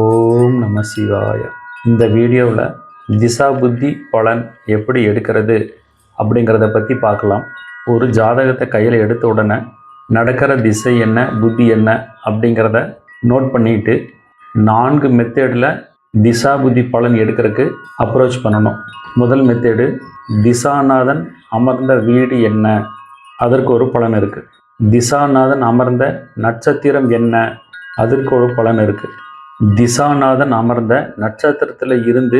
ஓம் நம சிவாய. இந்த வீடியோவில் திசா புத்தி பலன் எப்படி எடுக்கிறது அப்படிங்கிறத பற்றி பார்க்கலாம். ஒரு ஜாதகத்தை கையில் எடுத்த உடனே நடக்கிற திசை என்ன புத்தி என்ன அப்படிங்கிறத நோட் பண்ணிட்டு நான்கு மெத்தேடில் திசா புத்தி பலன் எடுக்கிறதுக்கு அப்ரோச் பண்ணணும். முதல் மெத்தேடு திசாநாதன் அமர்ந்த வீடு என்ன? அதற்கு ஒரு பலன் இருக்குது திசாநாதன் அமர்ந்த நட்சத்திரம் என்ன? அதற்கு ஒரு பலன் இருக்குது திசாநாதன் அமர்ந்த நட்சத்திரத்தில் இருந்து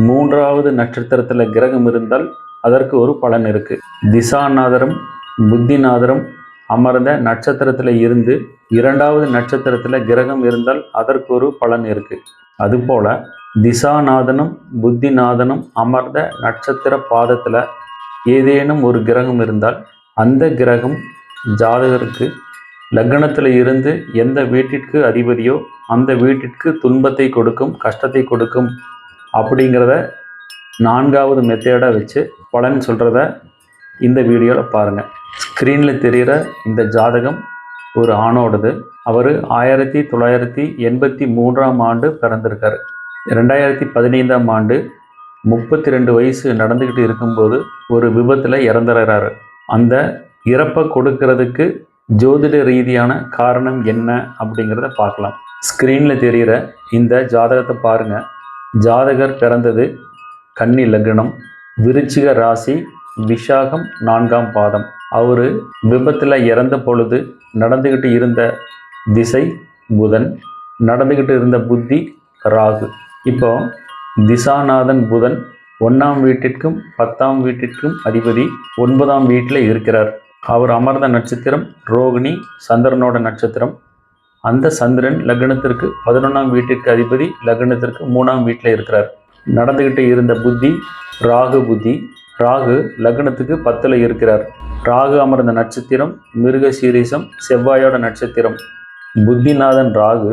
மூன்றாவது நட்சத்திரத்தில் கிரகம் இருந்தால் அதற்கு ஒரு பலன் இருக்குது திசாநாதரும் புத்திநாதரும் அமர்ந்த நட்சத்திரத்தில் இருந்து இரண்டாவது நட்சத்திரத்தில் கிரகம் இருந்தால் அதற்கு ஒரு பலன் இருக்குது அதுபோல் திசாநாதனும் புத்திநாதனும் அமர்ந்த நட்சத்திர பாதத்தில் ஏதேனும் ஒரு கிரகம் இருந்தால் அந்த கிரகம் ஜாதகருக்கு லக்னத்தில் இருந்து எந்த வீட்டிற்கு அதிபதியோ அந்த வீட்டிற்கு துன்பத்தை கொடுக்கும் கஷ்டத்தை கொடுக்கும் அப்படிங்கிறத நான்காவது மெத்தேடாக வச்சு பலன் சொல்கிறத இந்த வீடியோவில் பாருங்கள் ஸ்க்ரீனில் தெரிகிற இந்த ஜாதகம் ஒரு ஆணோடது. அவர் ஆயிரத்தி தொள்ளாயிரத்தி எண்பத்தி மூன்றாம் ஆண்டு பிறந்திருக்கார். ரெண்டாயிரத்தி பதினைந்தாம் ஆண்டு முப்பத்தி ரெண்டு வயசு நடந்துக்கிட்டு இருக்கும்போது ஒரு விபத்தில் இறந்துடுறாரு அந்த இறப்பை கொடுக்கறதுக்கு ஜோதிட ரீதியான காரணம் என்ன அப்படிங்கிறத பார்க்கலாம். ஸ்க்ரீனில் தெரிகிற இந்த ஜாதகத்தை பாருங்கள் ஜாதகர் பிறந்தது கன்னி லக்னம் விருச்சிக ராசி விஷாகம் நான்காம் பாதம். அவர் விபத்தில் இறந்த பொழுது நடந்துக்கிட்டு இருந்த திசை புதன் நடந்துக்கிட்டு இருந்த புத்தி ராகு. இப்போ திசாநாதன் புதன் ஒன்றாம் வீட்டிற்கும் பத்தாம் வீட்டிற்கும் அதிபதி ஒன்பதாம் வீட்டில் இருக்கிறார். அவர் அமர்ந்த நட்சத்திரம் ரோகிணி சந்திரனோட நட்சத்திரம். அந்த சந்திரன் லக்னத்திற்கு பதினொன்றாம் வீட்டிற்கு அதிபதி லக்னத்திற்கு மூணாம் வீட்டில் இருக்கிறார். நடந்துக்கிட்டு இருந்த புத்தி ராகு புத்தி ராகு லக்னத்துக்கு பத்தில் இருக்கிறார். ராகு அமர்ந்த நட்சத்திரம் மிருக சீரிசம் செவ்வாயோட நட்சத்திரம். புத்திநாதன் ராகு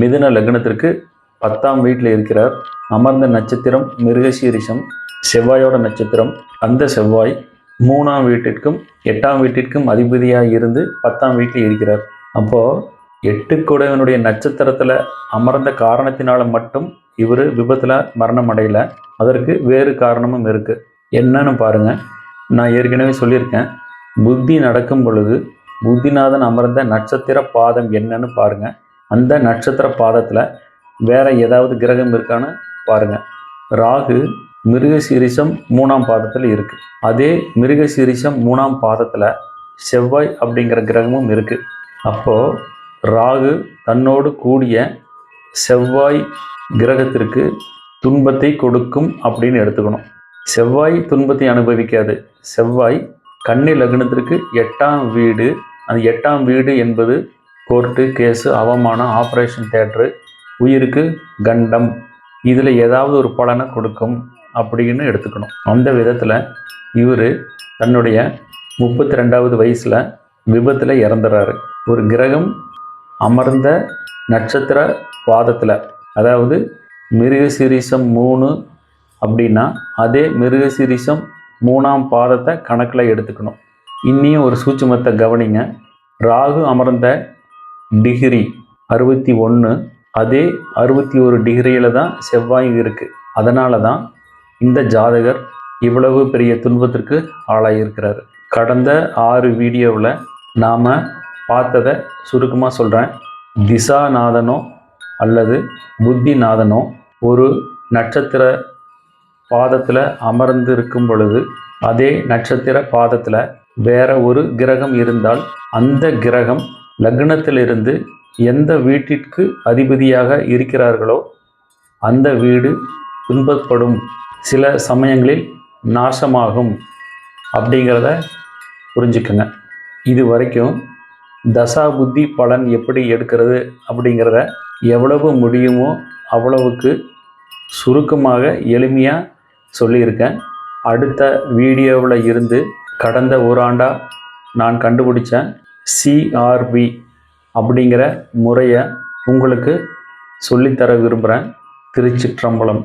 மிதுன லக்னத்திற்கு பத்தாம் வீட்டில் இருக்கிறார். அமர்ந்த நட்சத்திரம் மிருகசீரிஷம் செவ்வாயோட நட்சத்திரம். அந்த செவ்வாய் மூணாம் வீட்டிற்கும் எட்டாம் வீட்டிற்கும் அதிபதியாக இருந்து பத்தாம் வீட்டில் இருக்கிறார். அப்போது எட்டு எட்டுக்குடையவனுடைய நட்சத்திரத்தில் அமர்ந்த காரணத்தினால மட்டும் இவர் விபத்தில் மரணம் அடையலை. அதற்கு வேறு காரணமும் இருக்குது என்னன்னு பாருங்கள் நான் ஏற்கனவே சொல்லியிருக்கேன். புத்தி நடக்கும் பொழுது புத்திநாதன் அமர்ந்த நட்சத்திர பாதம் என்னன்னு பாருங்கள் அந்த நட்சத்திர பாதத்தில் வேற ஏதாவது கிரகம் இருக்கான்னு பாருங்கள் ராகு மிருகசீரிஷம் மூணாம் பாதத்தில் இருக்குது அதே மிருகசீரிஷம் மூணாம் பாதத்தில் செவ்வாய் அப்படிங்கிற கிரகமும் இருக்குது அப்போது ராகு தன்னோடு கூடிய செவ்வாய் கிரகத்திற்கு துன்பத்தை கொடுக்கும் அப்படின்னு எடுத்துக்கணும். செவ்வாய் துன்பத்தை அனுபவிக்காது. செவ்வாய் கன்னி லக்னத்திற்கு எட்டாம் வீடு. அந்த எட்டாம் வீடு என்பது கோர்ட்டு கேஸு அவமானம் ஆப்ரேஷன் தேட்ரு உயிருக்கு கண்டம். இதில் ஏதாவது ஒரு பலனை கொடுக்கும். அப்படின்னு எடுத்துக்கணும். அந்த விதத்தில் இவர் தன்னுடைய முப்பத்தி ரெண்டாவது வயசில் விபத்தில் இறந்துறாரு. ஒரு கிரகம் அமர்ந்த நட்சத்திர பாதத்தில் அதாவது மிருகசிரீசம் மூணு அப்படின்னா அதே மிருகசிரீசம் மூணாம் பாதத்தை கணக்கில் எடுத்துக்கணும். இன்னியும் ஒரு சூட்சுமத்தை கவனிங்க. ராகு அமர்ந்த டிகிரி அறுபத்தி ஒன்று அதே அறுபத்தி ஒரு டிகிரியில் தான் செவ்வாய் இருக்குது அதனால தான் இந்த ஜாதகர் இவ்வளவு பெரிய துன்பத்திற்கு ஆளாகியிருக்கிறார் கடந்த ஆறு வீடியோவில் நாம் பார்த்ததை சுருக்கமாக சொல்கிறேன் திசாநாதனோ அல்லது புத்திநாதனோ ஒரு நட்சத்திர பாதத்தில் அமர்ந்து இருக்கும் பொழுது அதே நட்சத்திர பாதத்தில் வேற ஒரு கிரகம் இருந்தால் அந்த கிரகம் லக்னத்திலிருந்து எந்த வீட்டிற்கு அதிபதியாக இருக்கிறார்களோ அந்த வீடு துன்பப்படும். சில சமயங்களில் நாசமாகும் அப்படிங்கிறத புரிஞ்சுக்குங்க. இது வரைக்கும் தசா புத்தி பலன் எப்படி எடுக்கிறது அப்படிங்கிறத எவ்வளவு முடியுமோ அவ்வளவுக்கு சுருக்கமாக எளிமையாக சொல்லியிருக்கேன். அடுத்த வீடியோவில் இருந்து கடந்த ஒரு ஆண்டாக நான் கண்டுபிடிச்சேன் சிஆர்பி அப்படிங்கிற முறையை உங்களுக்கு சொல்லித்தர விரும்புகிறேன் திருச்சிற்றம்பலம்.